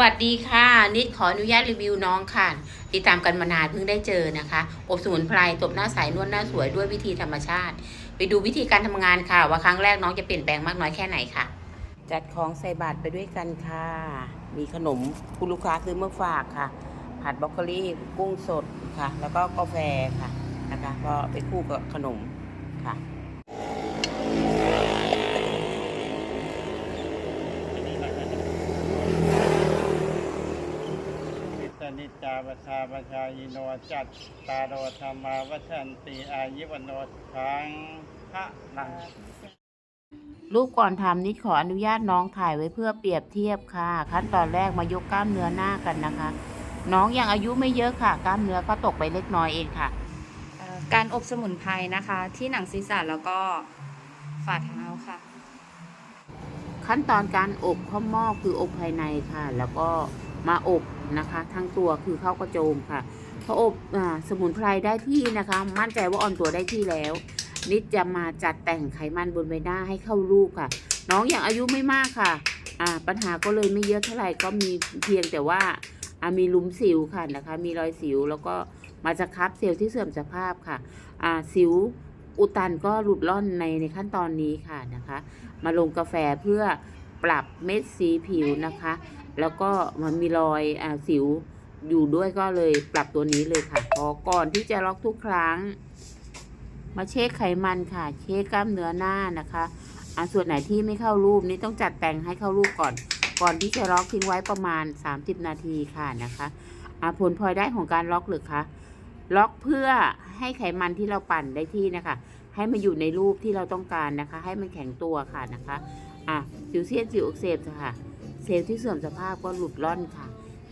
วัสดีค่ะ นิดขออนุญาตรีวิวน้องค่ะ ติดตามกันมานานเพิ่งได้เจอนะคะ อบสมุนไพรตบหน้าใสนวดหน้าสวยด้วยวิธีธรรมชาติ ไปดูวิธีการทำงานค่ะ ว่าครั้งแรกน้องจะเปลี่ยนแปลงมากน้อยแค่ไหนค่ะ จัดของใส่บาตรไปด้วยกันค่ะ มีขนมคุณลูกค้าซื้อเมาฝากค่ะ ผัดบรอกโคลีกุ้งสดค่ะ แล้วก็กาแฟค่ะนะคะก็ไปคู่กับขนมค่ะ นิสนิจจาปชาปชายโนจัตตาโรธรรมาวัชันติอายุวโนทังพระนังรูปก่อนทำนิดขออนุญาตน้องถ่ายไว้เพื่อเปรียบเทียบค่ะ ขั้นตอนแรกมายกกล้ามเนื้อหน้ากันนะคะ น้องยังอายุไม่เยอะค่ะ กล้ามเนื้อก็ตกไปเล็กน้อยเองค่ะเอ่อการอบสมุนไพรนะคะ ที่หนังศีรษะแล้วก็ฝ่าเท้าค่ะ ขั้นตอนการอบข้าวหม้อคืออบภายในค่ะ แล้วก็มาอบ นะคะ ทั้งตัวคือเข้ากระโจมค่ะพออบอสมุนไพรได้ที่นะคะ มั่นใจว่าอ่อนตัวได้ที่แล้ว นิดจะมาจัดแต่งไขมันบนใบหน้าให้เข้ารูปค่ะ น้องอย่างอายุไม่มากค่ะอ่าปัญหาก็เลยไม่เยอะเท่าไหร่ก็มีเพียงแต่ว่าอ่ามีลุมสิวค่ะนะคะ มีรอยสิวแล้วก็มาจากครับเซลล์ที่เสื่อมสภาพค่ะอ่าสิวอุดตันก็หลุดล่อนในในขั้นตอนนี้ค่ะนะคะ มาลงกาแฟเพื่อ ปรับเม็ดสีผิวนะคะ แล้วก็มันมีรอยอาสิวอยู่ด้วยก็เลยปรับตัวนี้เลยค่ะพอก่อนที่จะล็อกทุกครั้ง มาเช็คไขมันค่ะ เช็คกล้ามเนื้อหน้านะคะอ่าส่วนไหนที่ไม่เข้ารูปนี่ต้องจัดแต่งให้เข้ารูปก่อน ก่อนที่จะล็อกทิ้งไว้ประมาณ 30 นาทีค่ะนะคะอ่าผลพลอยได้ของการล็อกหรือคะล็อกเพื่อให้ไขมันที่เราปั่นได้ที่นะคะ ให้มันอยู่ในรูปที่เราต้องการนะคะ ให้มันแข็งตัวค่ะนะคะ อะสิวเซียนสิวอักเสบค่ะ เซลล์ที่เสื่อมสภาพก็หลุดร่อนค่ะ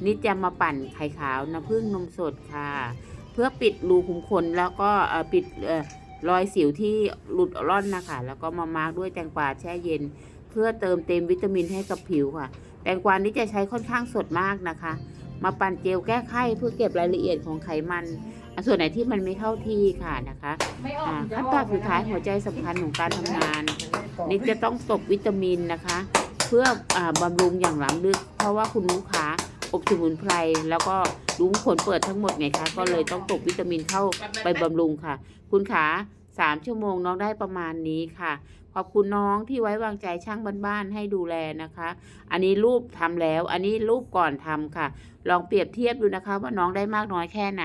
นี่จะมาปั่นไข่ขาวน้ำผึ้งนมสดค่ะ เพื่อปิดรูขุมขนแล้วก็ปิดรอยสิวที่หลุดร่อนนะคะ แล้วก็มามาร์กด้วยแตงกวาแช่เย็น เพื่อเติมเต็มวิตามินให้กับผิวค่ะ แตงกวานี้จะใช้ค่อนข้างสดมากนะคะ มาปั่นเจลแก้ไข้เพื่อเก็บรายละเอียดของไขมันอะส่วนไหนที่มันไม่เข้าที่ค่ะนะคะอ่าขั้นตอนสุดท้ายหัวใจสำคัญของการทำงานนิดจะต้องตบวิตามินนะคะ เพื่ออาบำรุงอย่างล้ำลึก เพราะว่าคุณลูกค้าอบสมุนไพรแล้วก็ลุงขนเปิดทั้งหมดไงคะก็เลยต้องตบวิตามินเข้าไปบำรุงค่ะ คุณขา สามชั่วโมงน้องได้ประมาณนี้ค่ะ ขอบคุณน้องที่ไว้วางใจช่างบ้านๆให้ดูแลนะคะ อันนี้รูปทำแล้ว อันนี้รูปก่อนทำค่ะ ลองเปรียบเทียบดูนะคะว่าน้องได้มากน้อยแค่ไหน